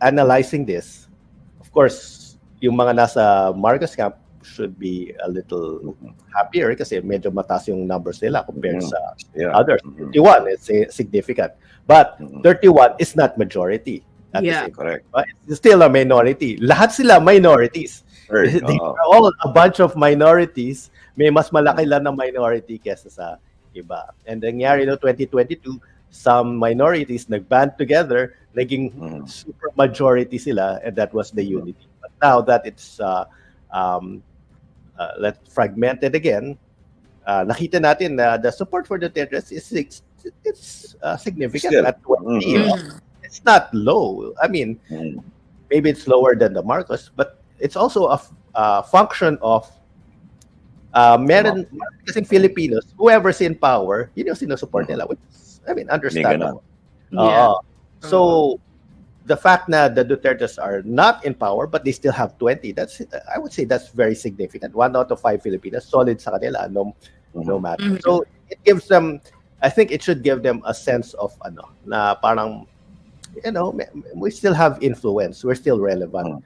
analyzing this, of course, yung mga nasa Marcos camp should be a little happier kasi medyo mataas yung numbers nila compared Mhm. sa Yeah. others. Mhm. 31 is eh, significant. But Mhm. 31 is not majority. At the Yeah. same Correct. time. It's still a minority. Lahat sila minorities. Third, They oo. are all a bunch of minorities. May mas malaki lang na minority kesa sa iba. And nangyari no 2022, some minorities nag-band together, naging Mhm. super majority sila, and that was the unity. But now that it's uh, um, uh, let fragmented again, uh, nakita natin na the support for the terrorists is it's, it's uh, significant Still. at 20. Mhm. It's not low. I mean, Mhm. maybe it's lower than the Marcos, but it's also a f- uh, function of uh, meron kasi Filipinos, whoever's in power, yun yung sinusupport nila. Which is, I mean, understandable. Yeah. Oo. so, the fact na the Dutertes are not in power but they still have 20, that's I would say that's very significant. One out of five Filipinos, solid sa kanila, no, no Mhm. matter. Mhm. So, it gives them, I think it should give them a sense of, ano, na parang, you know, we still have influence. We're still relevant.